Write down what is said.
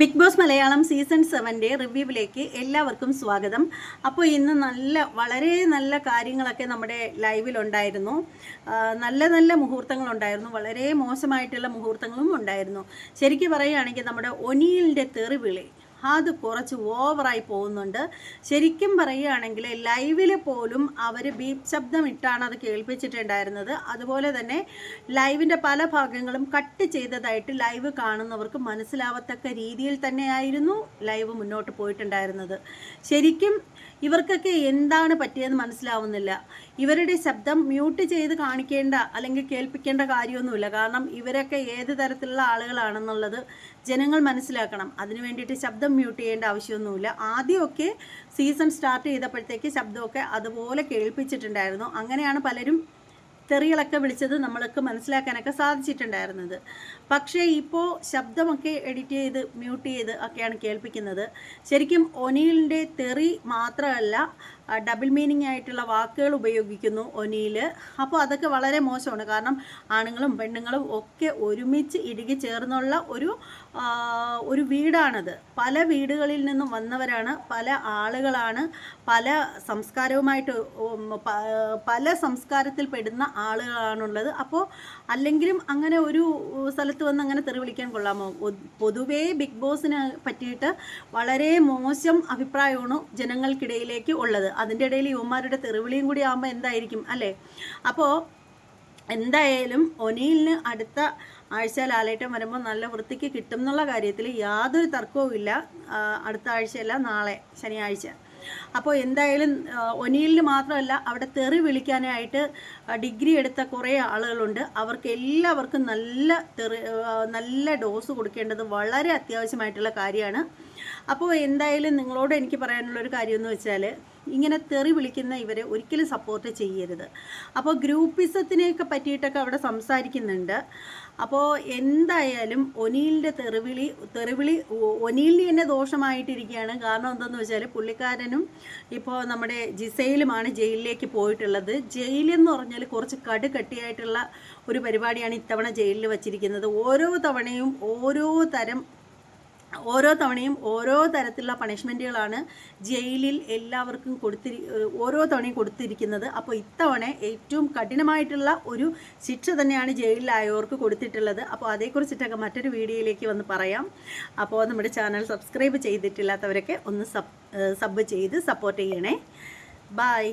Big boss Malayalam season സെവന്റെ റിവ്യൂവിലേക്ക് എല്ലാവർക്കും സ്വാഗതം. അപ്പോൾ ഇന്ന് നല്ല വളരെ നല്ല കാര്യങ്ങളൊക്കെ നമ്മുടെ ലൈവിലുണ്ടായിരുന്നു. നല്ല നല്ല മുഹൂർത്തങ്ങളുണ്ടായിരുന്നു. വളരെ മോശമായിട്ടുള്ള മുഹൂർത്തങ്ങളും ഉണ്ടായിരുന്നു. ശരിക്കും പറയുകയാണെങ്കിൽ നമ്മുടെ ഒനിയലിന്റെ തെറിവിളി അത് കുറച്ച് ഓവറായി പോകുന്നുണ്ട്. ശരിക്കും പറയുകയാണെങ്കിൽ ലൈവിൽ പോലും അവർ ബീപ് ശബ്ദം ഇട്ടാണ് അത് കേൾപ്പിച്ചിട്ടുണ്ടായിരുന്നത്. അതുപോലെ തന്നെ ലൈവിന്റെ പല ഭാഗങ്ങളും കട്ട് ചെയ്തതായിട്ട് ലൈവ് കാണുന്നവർക്ക് മനസ്സിലാവത്തക്ക രീതിയിൽ തന്നെയായിരുന്നു ലൈവ് മുന്നോട്ട് പോയിട്ടുണ്ടായിരുന്നത്. ശരിക്കും ഇവർക്കൊക്കെ എന്താണ് പറ്റിയതെന്ന് മനസ്സിലാവുന്നില്ല. ഇവരുടെ ശബ്ദം മ്യൂട്ട് ചെയ്ത് കാണിക്കേണ്ട അല്ലെങ്കിൽ കേൾപ്പിക്കേണ്ട കാര്യമൊന്നുമില്ല. കാരണം ഇവരൊക്കെ ഏത് തരത്തിലുള്ള ആളുകളാണെന്നുള്ളത് ജനങ്ങൾ മനസ്സിലാക്കണം. അതിനു വേണ്ടിയിട്ട് ശബ്ദം മ്യൂട്ട് ചെയ്യേണ്ട ആവശ്യമൊന്നുമില്ല. ആദ്യമൊക്കെ സീസൺ സ്റ്റാർട്ട് ചെയ്തപ്പോഴത്തേക്ക് ശബ്ദമൊക്കെ അതുപോലെ കേൾപ്പിച്ചിട്ടുണ്ടായിരുന്നു. അങ്ങനെയാണ് പലരും തെറികളൊക്കെ വിളിച്ചത് നമ്മൾക്ക് മനസ്സിലാക്കാനൊക്കെ സാധിച്ചിട്ടുണ്ടായിരുന്നത്. പക്ഷേ ഇപ്പോൾ ശബ്ദമൊക്കെ എഡിറ്റ് ചെയ്ത് മ്യൂട്ട് ചെയ്ത് ഒക്കെയാണ് കേൾപ്പിക്കുന്നത്. ശരിക്കും ഒനിയിലിന്റെ തെറി മാത്രമല്ല ഡബിൾ മീനിങ് ആയിട്ടുള്ള വാക്കുകൾ ഉപയോഗിക്കുന്നു ഒനിയിൽ അപ്പോൾ അതൊക്കെ വളരെ മോശമാണ്. കാരണം ആണുങ്ങളും പെണ്ണുങ്ങളും ഒക്കെ ഒരുമിച്ച് ഇടുകി ചേർന്നുള്ള ഒരു ഒരു വീടാണത്. പല വീടുകളിൽ നിന്നും വന്നവരാണ് പല ആളുകളാണ് പല സംസ്കാരവുമായിട്ട് പല സംസ്കാരത്തിൽ പെടുന്ന ആളുകളാണുള്ളത്. അപ്പോൾ അല്ലെങ്കിലും അങ്ങനെ ഒരു സ്ഥലത്ത് വന്ന് അങ്ങനെ തെറി വിളിക്കാൻ കൊള്ളാമോ? പൊതുവേ ബിഗ് ബോസിനെ പറ്റിയിട്ട് വളരെ മോശം അഭിപ്രായമാണ് ജനങ്ങൾക്കിടയിലേക്ക് ഉള്ളത്. അതിന്റെ ഇടയിൽ യുവമാരുടെ തെറിവിളിയും കൂടി ആകുമ്പോൾ എന്തായിരിക്കും അല്ലേ? അപ്പോൾ എന്തായാലും ഒനിയിലിന് അടുത്ത ആഴ്ച ലാലേട്ടം വരുമ്പോൾ നല്ല വൃത്തിക്ക് കിട്ടും എന്നുള്ള കാര്യത്തിൽ യാതൊരു തർക്കവും ഇല്ല. അടുത്ത ആഴ്ചയല്ല നാളെ ശനിയാഴ്ച. അപ്പോൾ എന്തായാലും ഒനിയിലിന് മാത്രമല്ല അവിടെ തെറി വിളിക്കാനായിട്ട് ഡിഗ്രി എടുത്ത കുറേ ആളുകളുണ്ട്. അവർക്ക് എല്ലാവർക്കും നല്ല തെറി നല്ല ഡോസ് കൊടുക്കേണ്ടത് വളരെ അത്യാവശ്യമായിട്ടുള്ള കാര്യമാണ്. അപ്പോൾ എന്തായാലും നിങ്ങളോട് എനിക്ക് പറയാനുള്ള ഒരു കാര്യം എന്ന് വെച്ചാൽ ഇങ്ങനെ തെറി വിളിക്കുന്ന ഇവരെ ഒരിക്കലും സപ്പോർട്ട് ചെയ്യരുത്. അപ്പോൾ ഗ്രൂപ്പിസത്തിനെയൊക്കെ പറ്റിയിട്ടൊക്കെ അവിടെ സംസാരിക്കുന്നുണ്ട്. അപ്പോൾ എന്തായാലും ഒനീലിന്റെ തെറിവിളി തെറിവിളി ഒനീലിന് തന്നെ ദോഷമായിട്ടിരിക്കുകയാണ്. കാരണം എന്താണെന്ന് വെച്ചാൽ പുള്ളിക്കാരനും ഇപ്പോൾ നമ്മുടെ ജിസയിലുമാണ് ജയിലിലേക്ക് പോയിട്ടുള്ളത്. ജയിലെന്ന് പറഞ്ഞാൽ കുറച്ച് കടുകട്ടിയായിട്ടുള്ള ഒരു പരിപാടിയാണ് ഇത്തവണ ജയിലിൽ വച്ചിരിക്കുന്നത്. ഓരോ തവണയും ഓരോ തരം ഓരോ തവണയും ഓരോ തരത്തിലുള്ള പണിഷ്മെന്റുകളാണ് ജയിലിൽ എല്ലാവർക്കും കൊടുത്തിരി ഓരോ തവണയും കൊടുത്തിരിക്കുന്നത്. അപ്പോൾ ഇത്തവണ ഏറ്റവും കഠിനമായിട്ടുള്ള ഒരു ശിക്ഷ തന്നെയാണ് ജയിലിലായവർക്ക് കൊടുത്തിട്ടുള്ളത്. അപ്പോൾ അതേക്കുറിച്ചിട്ടൊക്കെ മറ്റൊരു വീഡിയോയിലേക്ക് വന്ന് പറയാം. അപ്പോൾ നമ്മുടെ ചാനൽ സബ്സ്ക്രൈബ് ചെയ്തിട്ടില്ലാത്തവരൊക്കെ ഒന്ന് സബ് സബ് ചെയ്ത് സപ്പോർട്ട് ചെയ്യണേ. ബായ്